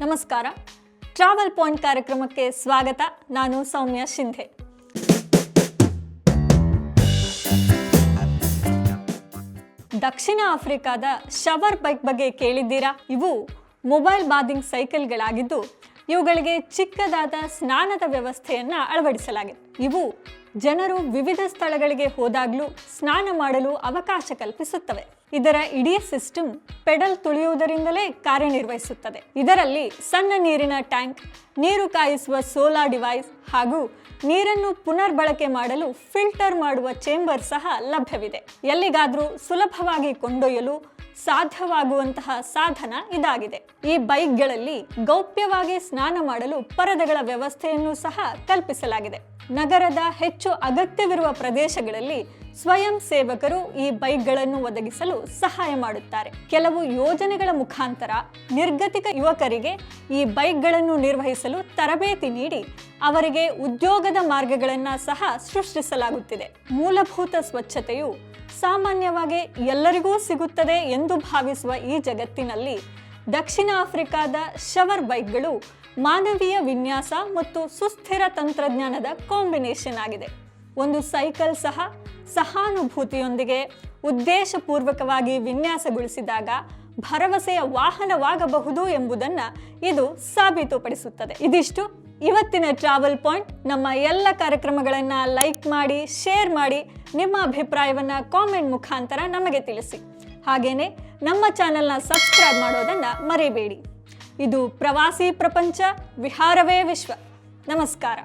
ನಮಸ್ಕಾರ. Travel point ಕಾರ್ಯಕ್ರಮಕ್ಕೆ ಸ್ವಾಗತ. ನಾನು ಸೌಮ್ಯ ಶಿಂಧೆ. ದಕ್ಷಿಣ ಆಫ್ರಿಕಾದ ಶವರ್ ಬೈಕ್ ಬಗ್ಗೆ ಕೇಳಿದ್ದೀರಾ? ಇವು ಮೊಬೈಲ್ ಬಾದಿಂಗ್ ಸೈಕಲ್ಗಳಾಗಿದ್ದು, ಇವುಗಳಿಗೆ ಚಿಕ್ಕದಾದ ಸ್ನಾನದ ವ್ಯವಸ್ಥೆಯನ್ನು ಅಳವಡಿಸಲಾಗಿದೆ. ಇವು ಜನರು ವಿವಿಧ ಸ್ಥಳಗಳಿಗೆ ಹೋದಾಗಲೂ ಸ್ನಾನ ಮಾಡಲು ಅವಕಾಶ ಕಲ್ಪಿಸುತ್ತವೆ. ಇದರ ಇಡೀ ಸಿಸ್ಟಮ್ ಪೆಡಲ್ ತುಳಿಯುವುದರಿಂದಲೇ ಕಾರ್ಯನಿರ್ವಹಿಸುತ್ತದೆ. ಇದರಲ್ಲಿ ಸಣ್ಣ ನೀರಿನ ಟ್ಯಾಂಕ್, ನೀರು ಕಾಯಿಸುವ ಸೋಲಾರ್ ಡಿವೈಸ್ ಹಾಗೂ ನೀರನ್ನು ಪುನರ್ಬಳಕೆ ಮಾಡಲು ಫಿಲ್ಟರ್ ಮಾಡುವ ಚೇಂಬರ್ ಸಹ ಲಭ್ಯವಿದೆ. ಎಲ್ಲಿಗಾದರೂ ಸುಲಭವಾಗಿ ಕೊಂಡೊಯ್ಯಲು ಸಾಧ್ಯವಾಗುವಂತಹ ಸಾಧನ ಇದಾಗಿದೆ. ಈ ಬೈಕ್ಗಳಲ್ಲಿ ಗೌಪ್ಯವಾಗಿ ಸ್ನಾನ ಮಾಡಲು ಪರದೆಗಳ ವ್ಯವಸ್ಥೆಯನ್ನು ಸಹ ಕಲ್ಪಿಸಲಾಗಿದೆ. ನಗರದ ಹೆಚ್ಚು ಅಗತ್ಯವಿರುವ ಪ್ರದೇಶಗಳಲ್ಲಿ ಸ್ವಯಂ ಸೇವಕರು ಈ ಬೈಕ್ಗಳನ್ನು ಒದಗಿಸಲು ಸಹಾಯ ಮಾಡುತ್ತಾರೆ. ಕೆಲವು ಯೋಜನೆಗಳ ಮುಖಾಂತರ ನಿರ್ಗತಿಕ ಯುವಕರಿಗೆ ಈ ಬೈಕ್ಗಳನ್ನು ನಿರ್ವಹಿಸಲು ತರಬೇತಿ ನೀಡಿ ಅವರಿಗೆ ಉದ್ಯೋಗದ ಮಾರ್ಗಗಳನ್ನು ಸಹ ಸೃಷ್ಟಿಸಲಾಗುತ್ತಿದೆ. ಮೂಲಭೂತ ಸ್ವಚ್ಛತೆಯು ಸಾಮಾನ್ಯವಾಗಿ ಎಲ್ಲರಿಗೂ ಸಿಗುತ್ತದೆ ಎಂದು ಭಾವಿಸುವ ಈ ಜಗತ್ತಿನಲ್ಲಿ ದಕ್ಷಿಣ ಆಫ್ರಿಕಾದ ಶವರ್ ಬೈಕ್ಗಳು ಮಾನವೀಯ ವಿನ್ಯಾಸ ಮತ್ತು ಸುಸ್ಥಿರ ತಂತ್ರಜ್ಞಾನದ ಕಾಂಬಿನೇಷನ್ ಆಗಿದೆ. ಒಂದು ಸೈಕಲ್ ಸಹ ಸಹಾನುಭೂತಿಯೊಂದಿಗೆ ಉದ್ದೇಶಪೂರ್ವಕವಾಗಿ ವಿನ್ಯಾಸಗೊಳಿಸಿದಾಗ ಭರವಸೆಯ ವಾಹನವಾಗಬಹುದು ಎಂಬುದನ್ನು ಇದು ಸಾಬೀತುಪಡಿಸುತ್ತದೆ. ಇದಿಷ್ಟು ಇವತ್ತಿನ ಟ್ರಾವೆಲ್ ಪಾಯಿಂಟ್ ನಮ್ಮ ಎಲ್ಲ ಕಾರ್ಯಕ್ರಮಗಳನ್ನು ಲೈಕ್ ಮಾಡಿ ಶೇರ್ ಮಾಡಿ, ನಿಮ್ಮ ಅಭಿಪ್ರಾಯವನ್ನು ಕಾಮೆಂಟ್ ಮುಖಾಂತರ ನಮಗೆ ತಿಳಿಸಿ. ಹಾಗೆಯೇ ನಮ್ಮ ಚಾನೆಲ್ನ ಸಬ್ಸ್ಕ್ರೈಬ್ ಮಾಡೋದನ್ನು ಮರೆಯಬೇಡಿ ಇದು ಪ್ರವಾಸಿ ಪ್ರಪಂಚ, ವಿಹಾರವೇ ವಿಶ್ವ. ನಮಸ್ಕಾರ.